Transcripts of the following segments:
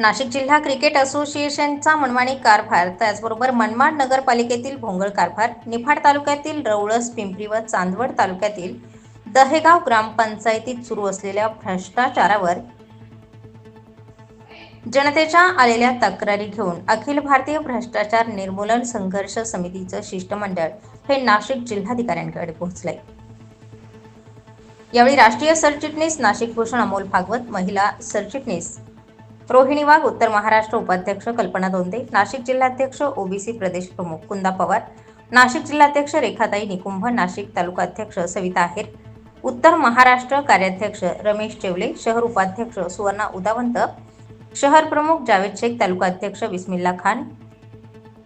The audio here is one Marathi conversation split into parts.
नाशिक जिल्हा क्रिकेट असोसिएशनचा मनमाणी कारभार. त्याचबरोबर मनमाड नगरपालिकेतील भोंगळ कारभार निफाड तालुक्यातील रवळस पिंपरी व चांदवड तालुक्यातील दहेगाव ग्रामपंचायतीत सुरू असलेल्या भ्रष्टाचारावर जनतेच्या आलेल्या तक्रारी घेऊन अखिल भारतीय भ्रष्टाचार निर्मूलन संघर्ष समितीचं शिष्टमंडळ हे नाशिक जिल्हाधिकाऱ्यांकडे पोहोचलंय. यावेळी राष्ट्रीय सरचिटणीस नाशिक भूषण अमोल भागवत महिला सरचिटणीस रोहिणी वाघ उत्तर महाराष्ट्र उपाध्यक्ष कल्पना दोंदे नाशिक जिल्हाध्यक्ष ओबीसी प्रदेश प्रमुख कुंदा पवार नाशिक जिल्हाध्यक्ष रेखाताई निकुंभ नाशिक तालुका अध्यक्ष सविता आहेर उत्तर महाराष्ट्र कार्याध्यक्ष रमेश चेवले शहर उपाध्यक्ष सुवर्णा उदावंत शहर प्रमुख जावेद शेख तालुका अध्यक्ष बिस्मिल्ला खान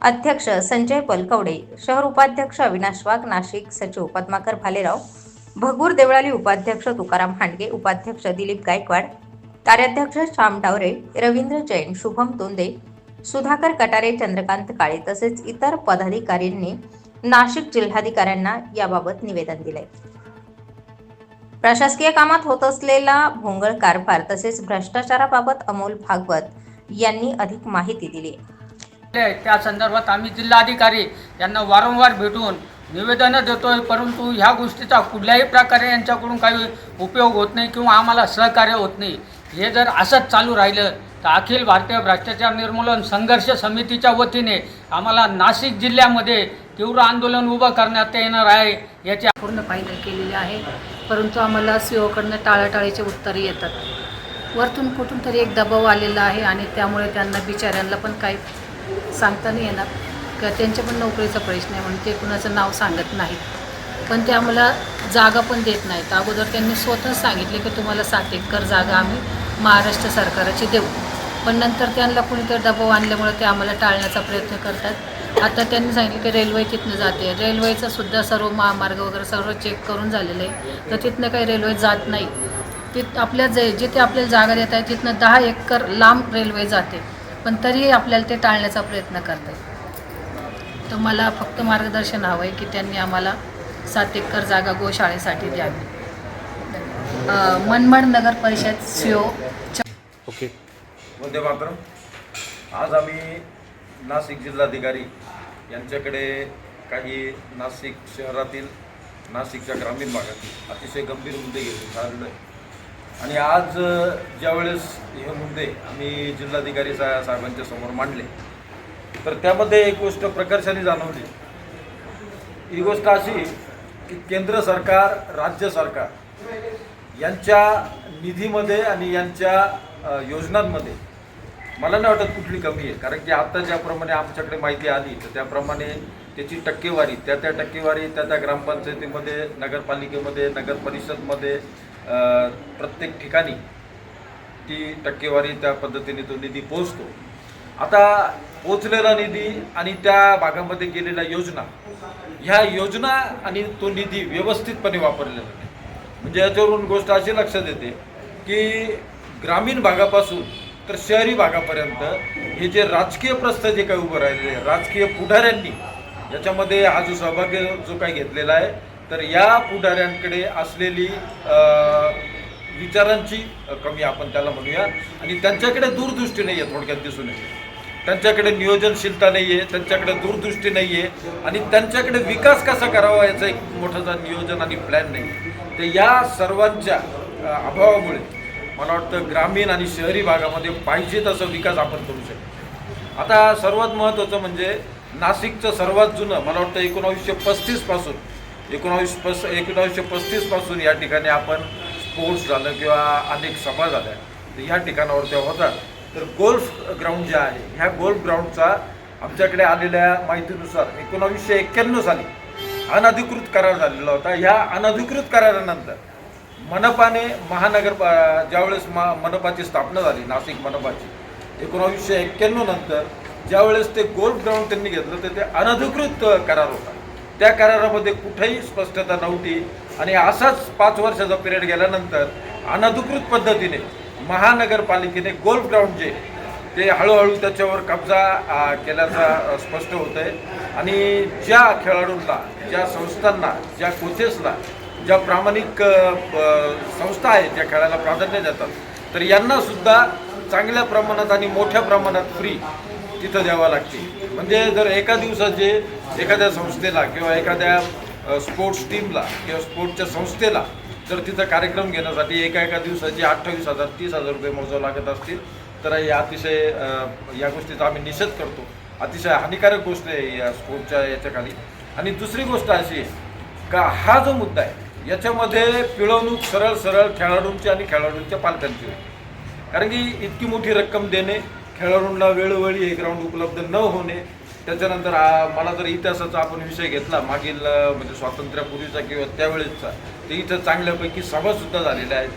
अध्यक्ष संजय पलकवडे शहर उपाध्यक्ष अविनाश वाघ नाशिक सचिव पद्माकर भालेराव भगूर देवळाली उपाध्यक्ष तुकाराम हांडगे उपाध्यक्ष दिलीप गायकवाड कार्याध्यक्ष श्याम डावरे रवींद्र जैन शुभम तोंदे सुधाकर कटारे चंद्रकांत काळे तसेच इतर पदाधिकाऱ्यांनी नाशिक जिल्हाधिकाऱ्यांना याबाबत निवेदन दिले प्रशासकीय कामात होत असलेला भोंगळ कारभार तसेच भ्रष्टाचाराबाबत अमोल भागवत यांनी अधिक माहिती दिली. त्या संदर्भात आम्ही जिल्हाधिकारी यांना वारंवार भेटून निवेदनं देतोय परंतु ह्या गोष्टीचा कुठल्याही प्रकारे यांच्याकडून काही उपयोग होत नाही किंवा आम्हाला सहकार्य होत नाही. हे जर असंच चालू राहिलं तर अखिल भारतीय भ्रष्टाचार निर्मूलन संघर्ष समितीच्या वतीने आम्हाला नाशिक जिल्ह्यामध्ये तीव्र आंदोलन उभं करण्यात येणार आहे याची पूर्ण फायनल केलेले आहे. परंतु आम्हाला सीओकडनं टाळाटाळीचे उत्तरे येतात. वरतून कुठून तरी एक दबाव आलेला आहे आणि त्यामुळे त्यांना बिचाऱ्यांना पण काही सांगता नाही येणार. का त्यांच्या पण नोकरीचा प्रश्न आहे म्हणून ते कुणाचं नाव सांगत नाहीत. पण ते आम्हाला जागा पण देत नाहीत. अगोदर त्यांनी स्वतः सांगितले की तुम्हाला सात एकर जागा आम्ही महाराष्ट्र सरकाराची देऊ. पण नंतर त्यांना कुणीतरी दबाव आणल्यामुळे ते आम्हाला टाळण्याचा प्रयत्न करतात. आता त्यांनी सांगितलं की रेल्वे तिथनं जाते. रेल्वेचा सुद्धा सर्व महामार्ग वगैरे सर्व चेक करून झालेलं आहे. तर तिथनं काही रेल्वे जात नाही. तिथ आपल्या जे जिथे आपल्याला जागा देत आहे तिथनं दहा एकर लांब रेल्वे जाते. पण तरीही आपल्याला ते टाळण्याचा प्रयत्न करत तर मला फक्त मार्गदर्शन हवं आहे की त्यांनी आम्हाला सात एकर जागा गोशाळेसाठी द्यावी. मनमाड नगर परिषद सीओ ओके. वंदे मातरम. आज आम्ही नाशिक जिल्हाधिकारी यांच्याकडे काही नाशिक शहरातील नाशिकच्या ग्रामीण भागातील अतिशय गंभीर मुद्दे घेऊन आलेलो आहे आणि आज ज्यावेळेस हे मुद्दे आम्ही जिल्हाधिकारी सा साहेबांच्या समोर मांडले तर त्यामध्ये एक गोष्ट प्रकर्षाने जाणवली. ही गोष्ट अशी की केंद्र सरकार राज्य सरकार यांच्या निधीमध्ये आणि यांच्या योजनांमध्ये मला नाही वाटत कुठली कमी आहे. कारण की आता ज्याप्रमाणे आमच्याकडे माहिती आली तर त्याप्रमाणे त्याची टक्केवारी त्या त्या टक्केवारी त्या त्या ग्रामपंचायतीमध्ये नगरपालिकेमध्ये नगर परिषदमध्ये प्रत्येक ठिकाणी ती टक्केवारी त्या पद्धतीने तो निधी पोहोचतो. आता पोचलेला निधी आणि त्या भागामध्ये गेलेल्या योजना ह्या योजना आणि तो निधी व्यवस्थितपणे वापरलेला नाही. म्हणजे याच्यावरून गोष्ट अशी लक्षात येते की ग्रामीण भागापासून तर शहरी भागापर्यंत हे जे राजकीय प्रस्थ जे काही उभं राहिले राजकीय पुढाऱ्यांनी याच्यामध्ये हा जो सहभाग जो काही घेतलेला आहे तर या पुढाऱ्यांकडे असलेली विचारांची कमी आपण त्याला म्हणूया. आणि त्यांच्याकडे दूरदृष्टी नाही आहे थोडक्यात दिसून येते. त्यांच्याकडे नियोजनशीलता नाही आहे त्यांच्याकडे दूरदृष्टी नाही आहे आणि त्यांच्याकडे विकास कसा करावा याचं एक मोठासा नियोजन आणि प्लॅन नाही. तर या सर्वांच्या अभावामुळे मला वाटतं ग्रामीण आणि शहरी भागामध्ये पाहिजे तसा विकास आपण करू शकतो. आता सर्वात महत्त्वाचं म्हणजे नाशिकचं सर्वात जुनं मला वाटतं एकोणावीसशे पस्तीसपासून एकोणावीस पस एकोणावीसशे पस्तीसपासून या ठिकाणी आपण स्पोर्ट्स झालं किंवा अनेक सभा झाल्या. तर ह्या ठिकाणावर त्या होतात. तर गोल्फ ग्राउंड जे आहे ह्या गोल्फ ग्राउंडचा आमच्याकडे आलेल्या माहितीनुसार एकोणावीसशे एक्क्याण्णव साली अनधिकृत करार झालेला होता. ह्या अनधिकृत करारानंतर मनपाने महानगर ज्यावेळेस मा मनपाची स्थापना झाली नाशिक मनपाची एकोणावीसशे एक्क्याण्णव नंतर ज्यावेळेस ते गोल्फ ग्राउंड त्यांनी घेतलं तर ते अनधिकृत करार होता. त्या करारामध्ये कुठेही स्पष्टता नव्हती आणि असाच पाच वर्षाचा पिरियड गेल्यानंतर अनधिकृत पद्धतीने महानगरपालिकेने गोल्फ ग्राउंड जे ते हळूहळू त्याच्यावर कब्जा केल्याचा स्पष्ट होत आहे आणि ज्या खेळाडूंना ज्या संस्थांना ज्या कोचेसला ज्या प्रामाणिक प- संस्था आहेत ज्या खेळाला प्राधान्य देतात तर यांनासुद्धा चांगल्या प्रमाणात आणि मोठ्या प्रमाणात फ्री तिथं द्यावा लागते. म्हणजे जर एका दिवसाचे एखाद्या संस्थेला किंवा एखाद्या स्पोर्ट्स टीमला किंवा स्पोर्ट्सच्या संस्थेला जर तिथं कार्यक्रम घेण्यासाठी एका एका दिवसाची अठ्ठावीस हजार तीस हजार रुपये मोजावं लागत असतील. तर हे अतिशय या गोष्टीचा आम्ही निषेध करतो. अतिशय हानिकारक गोष्ट आहे या स्पोर्टच्या याच्याखाली. आणि दुसरी गोष्ट अशी आहे का हा जो मुद्दा आहे याच्यामध्ये पिळवणूक सरळ सरळ खेळाडूंची आणि खेळाडूंच्या पालकांची होती कारण की इतकी मोठी रक्कम देणे खेळाडूंना वेळोवेळी हे ग्राउंड उपलब्ध न होणे त्याच्यानंतर मला जर इतिहासाचा आपण विषय घेतला मागील म्हणजे स्वातंत्र्यापूर्वीचा किंवा त्यावेळेसचा ते इथं चांगल्यापैकी सभासुद्धा झालेल्या आहेत.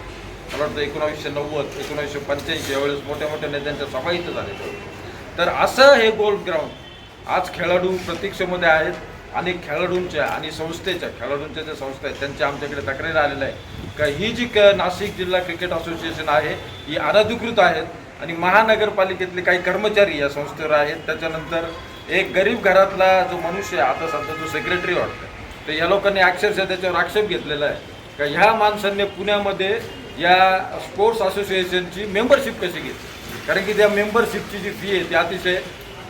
मला वाटतं एकोणावीसशे नव्वद एकोणावीसशे पंच्याऐंशी यावेळेस मोठ्या मोठ्या नेत्यांच्या सभा इथं झालेल्या तर असं हे गोल्फ ग्राउंड आज खेळाडू प्रतीक्षेमध्ये आहेत. अनेक खेळाडूंच्या आणि संस्थेच्या खेळाडूंच्या ज्या संस्था आहेत त्यांच्या आमच्याकडे तक्रारी आलेल्या आहे का ही जी क नाशिक जिल्हा क्रिकेट असोसिएशन आहे ही अनधिकृत आहेत. आणि महानगरपालिकेतले काही कर्मचारी या संस्थेवर आहेत. त्याच्यानंतर एक गरीब घरातला जो मनुष्य आहे, आता सध्या जो सेक्रेटरी वाटतं तर या लोकांनी अक्षरशः त्याच्यावर आक्षेप घेतलेला आहे. का ह्या माणसांनी पुण्यामध्ये या स्पोर्ट्स असोसिएशनची मेंबरशिप कशी घेतली? कारण की त्या मेंबरशिपची जी फी आहे ती अतिशय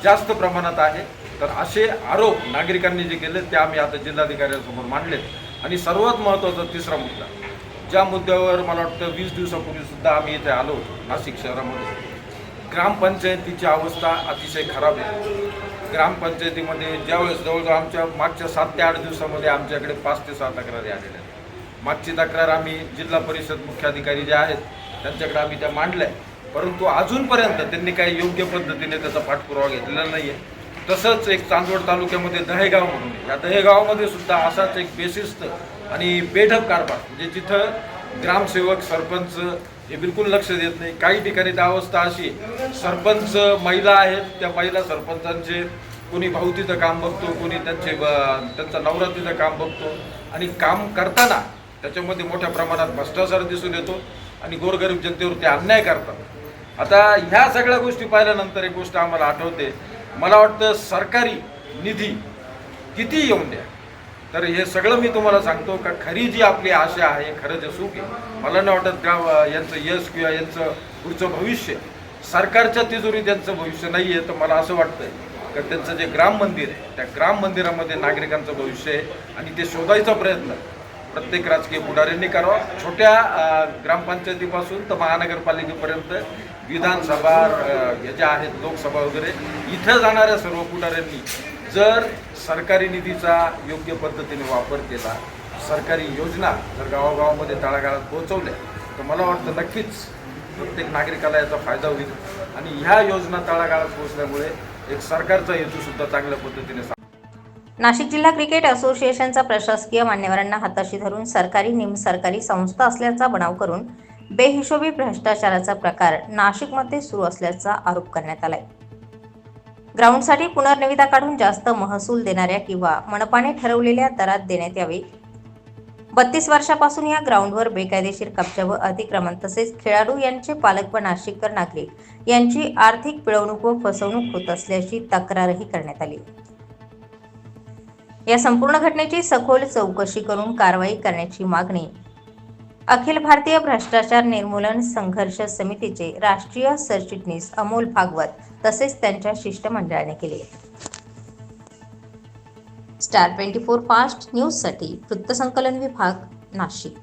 जास्त प्रमाणात आहे. तर असे आरोप नागरिकांनी जे केले ते आम्ही आता जिल्हाधिकाऱ्यांसमोर मांडलेत. आणि सर्वात महत्त्वाचा तिसरा मुद्दा ज्या मुद्द्यावर मला वाटतं वीस दिवसापूर्वी सुद्धा आम्ही इथे आलो होतो नाशिक शहरामध्ये. ग्रामपंचायतीची अवस्था अतिशय खराब आहे. ग्रामपंचायतीमध्ये ज्यावेळेस जवळजवळ आमच्या मागच्या सात ते आठ दिवसामध्ये आमच्याकडे पाच ते सहा तक्रारी आलेल्या आहेत. मागची तक्रार आम्ही जिल्हा परिषद मुख्याधिकारी जे आहेत त्यांच्याकडे आम्ही त्या मांडल्या परंतु अजूनपर्यंत त्यांनी काही योग्य पद्धतीने त्याचा पाठपुरावा घेतलेला नाही आहे तसंच एक चांदवड तालुक्यामध्ये दहेगाव म्हणून या दहेगावामध्ये सुद्धा असाच एक बेशिस्त आणि बेढप कारभार म्हणजे जिथं ग्रामसेवक सरपंच हे बिलकुल लक्ष देत नाही. काही ठिकाणी त्या अवस्था अशी सरपंच महिला आहेत. त्या महिला सरपंचांचे कोणी भाऊतीचं काम बघतो कोणी त्यांचे ब- त्यांचा नवरात्रीचं काम बघतो. आणि काम करताना त्याच्यामध्ये मोठ्या प्रमाणात भ्रष्टाचार दिसून येतो आणि गोरगरीब जनतेवरती अन्याय करतात. आता ह्या सगळ्या गोष्टी पाहिल्यानंतर एक गोष्ट आम्हाला आठवते. मला वाटतं सरकारी निधी किती येऊन द्या? तर हे सगळं मी तुम्हाला सांगतो का खरी जी आपली आशा आहे खरं जे सुख आहे मला नाही वाटत गाव यांचं यश किंवा यांचं पुढचं भविष्य सरकारच्या तिजोरी त्यांचं भविष्य नाही आहे तर मला असं वाटतंय का त्यांचं जे ग्राम मंदिर आहे त्या ग्राम मंदिरामध्ये नागरिकांचं भविष्य आहे आणि ते शोधायचा प्रयत्न प्रत्येक राजकीय पुढाऱ्यांनी करावा. छोट्या ग्रामपंचायतीपासून तर महानगरपालिकेपर्यंत विधानसभा ह्या ज्या आहेत लोकसभा वगैरे इथं जाणाऱ्या सर्व पुढाऱ्यांनी जर सरकारी निधीचा योग्य पद्धतीने वापर केला सरकारी योजना जर गावागावामध्ये तळागाळात पोहोचवल्या तर मला वाटतं नक्कीच प्रत्येक नागरिकाला याचा फायदा होईल. आणि ह्या योजना तळागाळात पोहोचल्यामुळे एक सरकारचा हेतूसुद्धा चांगल्या पद्धतीने नाशिक जिल्हा क्रिकेट असोसिएशनचा प्रशासकीय मान्यवरांना हाताशी धरून सरकारी निमसरकारी संस्था असल्याचा बनाव करून बेहिशोबी भ्रष्टाचाराचा प्रकार नाशिकमध्ये सुरू असल्याचा आरोप करण्यात आलाय. ग्राउंडसाठी पुनर्निविदा काढून जास्त महसूल देणाऱ्या किंवा मनपाने ठरवलेल्या दरात देण्यात यावे. बत्तीस वर्षापासून या ग्राउंडवर बेकायदेशीर कब्जा व अतिक्रमण तसेच खेळाडू यांचे पालक व नाशिककर नागरिक यांची आर्थिक पिळवणूक व फसवणूक होत असल्याची तक्रारही करण्यात आली. या संपूर्ण घटनेची सखोल चौकशी करून कारवाई करण्याची मागणी अखिल भारतीय भ्रष्टाचार निर्मूलन संघर्ष समितीचे राष्ट्रीय सरचिटणीस अमोल भागवत तसेच त्यांच्या शिष्टमंडळाने केले. स्टार ट्वेंटी फोर फास्ट न्यूजसाठी वृत्तसंकलन विभाग नाशिक.